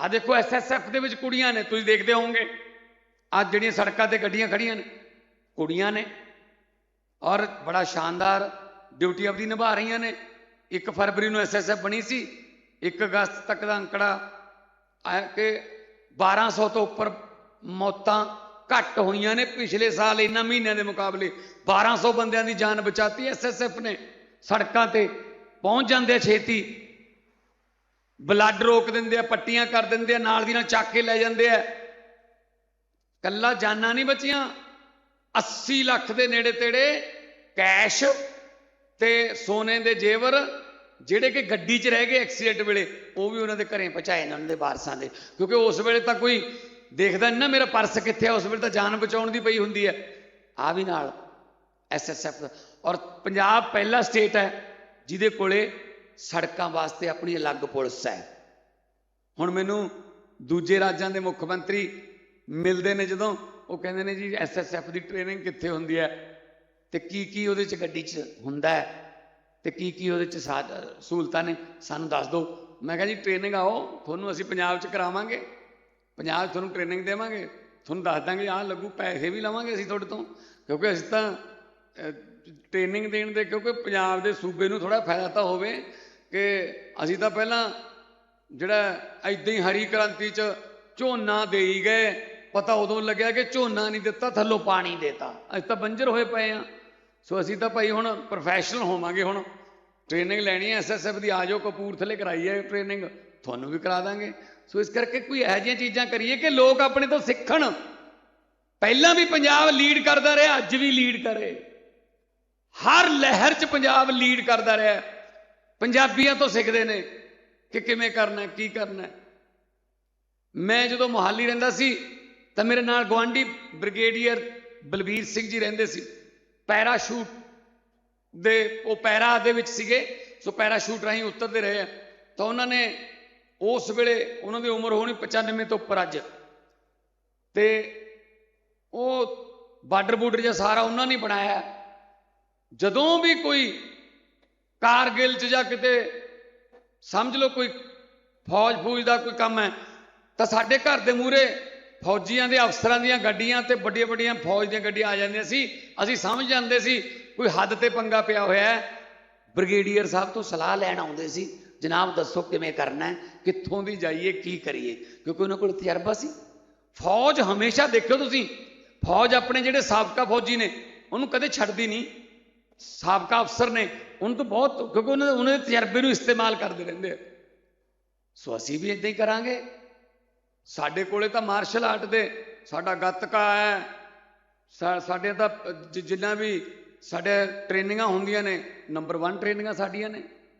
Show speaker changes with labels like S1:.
S1: ਆ ਦੇਖੋ ਐਸਐਸਐਫ ਦੇ ਵਿੱਚ ਕੁੜੀਆਂ ਨੇ, ਤੁਸੀਂ ਦੇਖਦੇ ਹੋਵੋਗੇ। ਅੱਜ ਜਿਹੜੀਆਂ ਸੜਕਾਂ ਤੇ ਗੱਡੀਆਂ ਖੜੀਆਂ ਨੇ, ਕੁੜੀਆਂ ਨੇ। ਔਰ ਬੜਾ ਸ਼ਾਨਦਾਰ ਡਿਊਟੀ ਆਪਦੀ ਨਿਭਾ ਰਹੀਆਂ ਨੇ। 1 ਫਰਵਰੀ ਨੂੰ ਐਸਐਸਐਫ ਬਣੀ ਸੀ 1 ਅਗਸਤ ਤੱਕ ਦਾ ਅੰਕੜਾ ਆਇਆ ਕਿ 1200 ਤੋਂ ਉੱਪਰ ਮੌਤਾਂ ਘੱਟ ਹੋਈਆਂ ਨੇ ਪਿਛਲੇ ਸਾਲ, ਇਹਨਾਂ ਮਹੀਨਿਆਂ ਦੇ ਮੁਕਾਬਲੇ। 1200 ਬੰਦਿਆਂ ਦੀ ਜਾਨ ਬਚਾਤੀ ਐਸਐਸਐਫ ਨੇ। ਸੜਕਾਂ ਤੇ ਪਹੁੰਚ ਜਾਂਦੇ ਆ ਛੇਤੀ। ਬਲੱਡ ਰੋਕ ਦਿੰਦੇ ਆ, ਪੱਟੀਆਂ ਕਰ ਦਿੰਦੇ ਆ, ਨਾਲ ਦੀ ਨਾਲ ਚੱਕ ਕੇ ਲੈ ਜਾਂਦੇ ਆ। ਕੱਲਾ ਜਾਨਾਂ ਨਹੀਂ ਬਚੀਆਂ। 80 ਲੱਖ ਦੇ ਨੇੜੇ ਤੇੜੇ ਕੈਸ਼ ਤੇ ਸੋਨੇ ਦੇ ਜੇਵਰ, ਜਿਹੜੇ ਕਿ ਗੱਡੀ 'ਚ ਰਹਿ ਗਏ ਐਕਸੀਡੈਂਟ ਵੇਲੇ, ਉਹ ਵੀ ਉਹਨਾਂ ਦੇ ਘਰੇ ਪਹੁੰਚਾਏ ਨੇ, ਉਹਨਾਂ ਦੇ ਵਾਰਸਾਂ ਦੇ। ਕਿਉਂਕਿ ਉਸ ਵੇਲੇ ਤਾਂ ਕੋਈ ਦੇਖਦਾ ਨਹੀਂ ਨਾ ਮੇਰਾ ਪਰਸ ਕਿੱਥੇ ਆ, ਉਸ ਵੇਲੇ ਤਾਂ ਜਾਨ ਬਚਾਉਣ ਦੀ ਪਈ ਹੁੰਦੀ ਹੈ ਆ ਵੀ ਨਾਲ ਐਸਐਸਐਫ ਔਰ ਪੰਜਾਬ ਪਹਿਲਾ ਸਟੇਟ ਹੈ, ਜਿਹਦੇ ਕੋਲੇ ਸੜਕਾਂ ਵਾਸਤੇ ਆਪਣੀ ਅਲੱਗ ਪੁਲਿਸ ਹੈ। ਹੁਣ ਮੈਨੂੰ ਦੂਜੇ ਰਾਜਾਂ ਦੇ ਮੁੱਖ ਮੰਤਰੀ ਮਿਲਦੇ ਨੇ ਜਦੋਂ, ਉਹ ਕਹਿੰਦੇ ਨੇ ਜੀ ਐਸਐਸਐਫ ਦੀ ਟ੍ਰੇਨਿੰਗ ਕਿੱਥੇ ਹੁੰਦੀ ਹੈ? ਤੇ ਕੀ ਕੀ ਉਹਦੇ ਚ ਗੱਡੀ ਚ ਹੁੰਦਾ ਹੈ? ਤੇ ਕੀ ਕੀ ਉਹਦੇ ਚ ਸਾ- ਸਹੂਲਤਾਂ ਨੇ? ਸਾਨੂੰ ਦੱਸ ਦਿਓ। ਮੈਂ ਕਿਹਾ ਜੀ, ਟ੍ਰੇਨਿੰਗ ਆਓ, ਤੁਹਾਨੂੰ ਅਸੀਂ ਪੰਜਾਬ ਚ ਕਰਾਵਾਂਗੇ। ਪੰਜਾਬ 'ਚ ਤੁਹਾਨੂੰ ਟ੍ਰੇਨਿੰਗ ਦੇਵਾਂਗੇ। ਤੁਹਾਨੂੰ ਦੱਸ ਦਾਂਗੇ, ਆਹ ਲੱਗੂ, ਪੈਸੇ ਵੀ ਲਵਾਂਗੇ ਅਸੀਂ ਤੁਹਾਡੇ ਤੋਂ। ਕਿਉਂਕਿ ਅਸੀਂ ਤਾਂ ਟ੍ਰੇਨਿੰਗ ਦੇਣ ਦੇ, ਕਿਉਂਕਿ ਪੰਜਾਬ ਦੇ ਸੂਬੇ ਨੂੰ ਥੋੜਾ ਫਾਇਦਾ ਤਾਂ ਹੋਵੇ। ਕਿ ਅਸੀਂ ਤਾਂ ਪਹਿਲਾਂ ਜਿਹੜਾ ਐਦਾਂ ਹੀ ਹਰੀ ਕ੍ਰਾਂਤੀ 'ਚ ਝੋਨਾ ਦੇਈ ਗਏ, ਪਤਾ ਉਦੋਂ ਲੱਗਿਆ ਕਿ ਝੋਨਾ ਨਹੀਂ ਦਿੱਤਾ, ਥੱਲੋਂ ਪਾਣੀ ਦੇਤਾ। ਅਸੀਂ ਤਾਂ ਬੰਜਰ ਹੋਏ ਪਏ ਆ। ਸੋ ਅਸੀਂ ਤਾਂ ਭਾਈ ਹੁਣ ਪ੍ਰੋਫੈਸ਼ਨਲ ਹੋਵਾਂਗੇ ਹੁਣ। ਟ੍ਰੇਨਿੰਗ ਲੈਣੀ ਹੈ ਐਸਐਸਐਫ ਦੀ ਆਜੋ, ਕਪੂਰਥਲੇ ਕਰਾਈ ਹੈ ਟ੍ਰੇਨਿੰਗ ਤੁਹਾਨੂੰ ਵੀ ਕਰਾ ਦਾਂਗੇ। ਸੋ ਇਸ ਕਰਕੇ ਕੋਈ ਇਹੋ ਜਿਹੀਆਂ ਚੀਜ਼ਾਂ ਕਰੀਏ ਕਿ ਲੋਕ ਆਪਣੇ ਤੋਂ ਸਿੱਖਣ। ਪਹਿਲਾਂ ਵੀ ਪੰਜਾਬ ਲੀਡ ਕਰਦਾ ਰਿਹਾ, ਅੱਜ ਵੀ ਲੀਡ ਕਰੇ। ਹਰ ਲਹਿਰ 'ਚ ਪੰਜਾਬ ਲੀਡ ਕਰਦਾ ਰਿਹਾ। ਪੰਜਾਬੀਆਂ ਤੋਂ ਸਿੱਖਦੇ ਨੇ ਕਿ ਕਿਵੇਂ ਕਰਨਾ, ਕੀ ਕਰਨਾ। ਮੈਂ ਜਦੋਂ ਮੁਹਾਲੀ ਰਹਿੰਦਾ ਸੀ, ਤਾਂ ਮੇਰੇ ਨਾਲ ਗਵਾਂਢੀ ਬ੍ਰਿਗੇਡੀਅਰ ਬਲਬੀਰ ਸਿੰਘ ਜੀ ਰਹਿੰਦੇ ਸੀ। ਪੈਰਾਸ਼ੂਟ ਦੇ, ਉਹ ਪੈਰਾ ਦੇ ਵਿੱਚ ਸੀਗੇ। ਸੋ ਪੈਰਾਸ਼ੂਟ ਰਾਹੀਂ ਉਤਰਦੇ ਰਹੇ ਆ। ਤਾਂ ਉਹਨਾਂ ਨੇ ਉਸ ਵੇਲੇ ਉਹਨਾਂ ਦੀ ਉਮਰ ਹੋਣੀ 95 ਤੋਂ ਉੱਪਰ ਅੱਜ। ਤੇ ਉਹ ਬਾਰਡਰ ਬੂਡਰ ਜਿਹਾ ਸਾਰਾ ਉਹਨਾਂ ਨੇ ਬਣਾਇਆ। ਜਦੋਂ ਵੀ ਕੋਈ ਕਾਰਗਿਲ ਚ ਜਾਂ ਕਿਤੇ ਸਮਝ ਲਓ ਕੋਈ ਫੌਜ ਫੂਜ ਦਾ ਕੋਈ ਕੰਮ ਹੈ, ਤਾਂ ਸਾਡੇ ਘਰ ਦੇ ਮੂਹਰੇ ਫੌਜੀਆਂ ਦੇ ਅਫਸਰਾਂ ਦੀਆਂ ਗੱਡੀਆਂ ਤੇ ਵੱਡੀਆਂ ਵੱਡੀਆਂ ਫੌਜ ਦੀਆਂ ਗੱਡੀਆਂ ਆ ਜਾਂਦੀਆਂ ਸੀ। ਅਸੀਂ ਸਮਝ ਜਾਂਦੇ ਸੀ ਕੋਈ ਹੱਦ ਤੇ ਪੰਗਾ ਪਿਆ ਹੋਇਆ ਹੈ। ਬ੍ਰਿਗੇਡੀਅਰ ਸਾਹਿਬ ਤੋਂ ਸਲਾਹ ਲੈਣ ਆਉਂਦੇ ਸੀ, ਜਨਾਬ, ਦੱਸੋ ਕਿਵੇਂ ਕਰਨਾ ਹੈ, ਕਿੱਥੋਂ ਦੀ ਜਾਈਏ, ਕੀ ਕਰੀਏ? ਕਿਉਂਕਿ ਉਹਨਾਂ ਕੋਲ ਤਜਰਬਾ ਸੀ। ਫੌਜ ਹਮੇਸ਼ਾ ਦੇਖਿਓ ਤੁਸੀਂ, ਫੌਜ ਆਪਣੇ ਜਿਹੜੇ ਸਾਬਕਾ ਫੌਜੀ ਨੇ, ਉਹਨੂੰ ਕਦੇ ਛੱਡਦੀ ਨਹੀਂ। ਸਾਬਕਾ ਅਫਸਰ ਨੇ, ਉਹਨੂੰ ਤਾਂ ਬਹੁਤ, ਕਿਉਂਕਿ ਉਹਨਾਂ ਦੇ ਉਹਨਾਂ ਦੇ ਤਜਰਬੇ ਨੂੰ ਇਸਤੇਮਾਲ ਕਰਦੇ ਰਹਿੰਦੇ ਆ। ਸੋ ਅਸੀਂ ਵੀ ਇਦਾਂ ਹੀ ਕਰਾਂਗੇ। ਸਾਡੇ ਕੋਲੇ ਤਾਂ ਮਾਰਸ਼ਲ ਆਰਟ ਦੇ, ਸਾਡਾ ਗੱਤਕਾ ਹੈ। ਸਾਡੇ ਤਾਂ ਜਿੰਨਾ ਵੀ ਸਾਡੇ ਟ੍ਰੇਨਿੰਗਾਂ ਹੁੰਦੀਆਂ ਨੇ ਨੰਬਰ 1 ਟ੍ਰੇਨਿੰਗਾਂ ਸਾਡੀਆਂ ਨੇ।